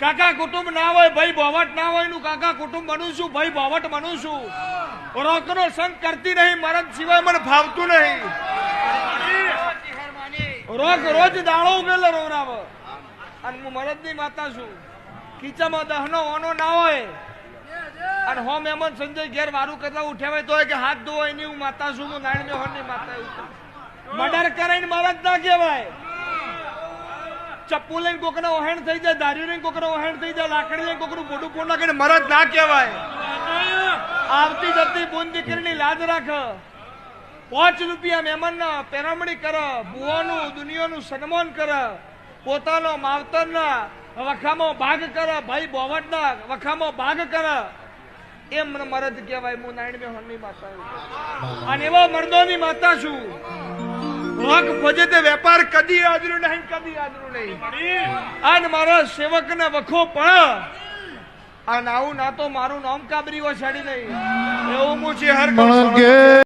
કાકા, કુટુંબ ના હોય, ભાઈ ભોવટ ના હોયનું કાકા, કુટુંબ બનું છું, ભાઈ ભોવટ બનું છું. રોકનો સંગ કરતી નહીં, મરદ સિવાય મને ભાવતું નહીં. રોક રોજ દાળો ઉગેલો રોવરાવ. અને હું મરદની માતા છું. ખીચામાં દહનો, ઓનો ના હોય. અને હો મહેમાન સંજય ઘેર વારું કરતા ઉઠાવે તો કે હાથ ધોવાય નહીં હું માતા છું, હું નારાયણ મેહોરની માતા. મર્ડર કરાઈને મરદ ના કહેવાય. ચપ્પુ લઈને કોકને ઓહેણ થઈ જાય, દારૂ લઈને કોકને ઓહેણ થઈ જાય, લાકડી લઈને કોકનું મોઢું ફોડ નાખીને મરદ ના કહેવાય. આવતી જતી બુન દીકરીની લાજ રાખ. પાંચ રૂપિયા મહેમાનના પેરામણી કર બુવાનું દુનિયાનું સન્માન કર, પોતાનો માવતરના વખામો ભાગ કર, ભાઈ બોવટના વખામો ભાગ કર. મને મરદ કહેવાય, હું નારાયણ મેહોરની માતા અને એવા મર્દોની માતા છું. રોગ ભજે તે વેપાર કદી આદરું નહીં કદી આદરું નહીં. અને મારા સેવક ને વખો પણ આ નાવું ના તો મારું નામ કાબરી વસાડી નહીં. એવું હું છે હર પણ